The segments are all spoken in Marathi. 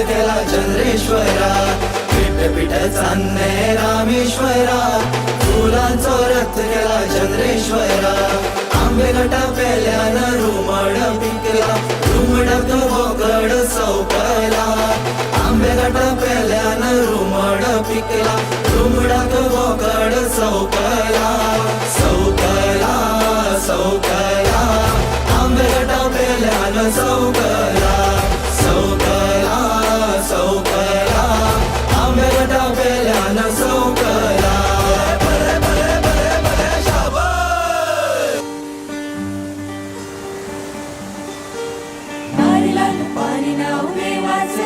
केला चंद्रेश्वरा. पीठ पीठ चांदणे रामेश्वरा. फुलांचो रथ केला चंद्रेश्वरा. आंबे गटा पेल्यानं रुमड पिकला. रुमडात बोकड चौकला आंबे गटा पेल्यानं रुमड पिकला.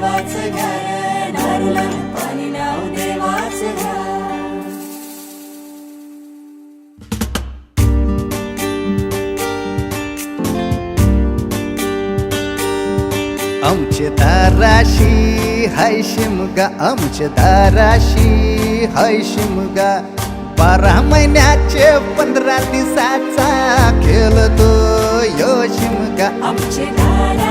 देवाचं घर नारीलाल पाणी नाव देवाचं घ्या आमचे दाराशी हाय शिमगा. आमचे दाराशी हाय शिमगा. बारा महिन्याचे पंधरा दिवसाचा खेळतो यो शिमगा. आमचे दाराशी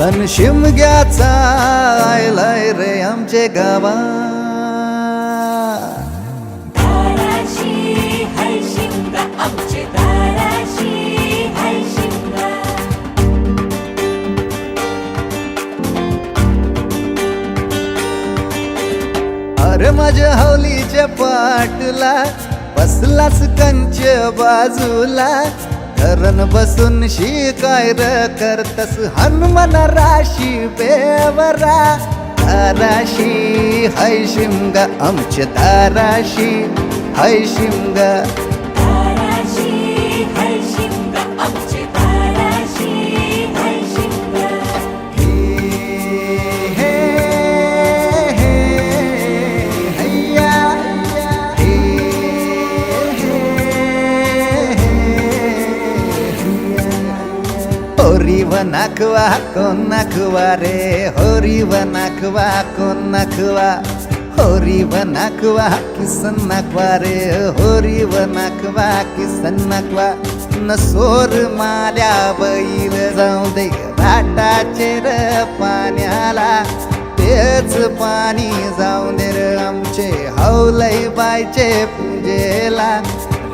सन शिमग्याचा आयलाय रे आमचे गावा. अरे माझ्या हौलीच्या पाटला बसलाच कंच बाजूला. धरण बसून शिकाय र करतस हनुमान राशी बेवरा. धाराशी हय शिमगा आमच्या दाराशी. हय शिमगा வணக்குவா கொன்னக்குவா ரே ஹோரி வணக்குவா கொன்னக்குவா ஹோரி வணக்குவா கிசன்னக்குவா ரே ஹோரி வணக்குவா கிசன்னக்குவா न सोर माल्या बैल जाऊ दे घाटाचे र पाण्याला तेच पाणी जाऊ दे र आमचे हौलै बायचे पूजेला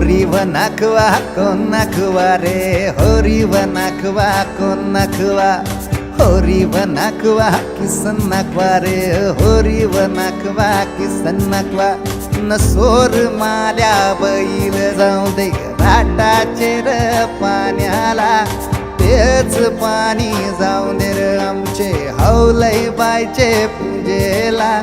नाखवा कोण नाखवा रे? होरी व नाखवा कोण नाखवा होरी व नाखवा किसन नाखवा रे? होरी व नाखवा किसन नाखवा नसोर माल्या बैल जाऊ दे राटाचे र पाण्याला. तेच पाणी जाऊन दे र आमचे हौलई बायचे पूजेला.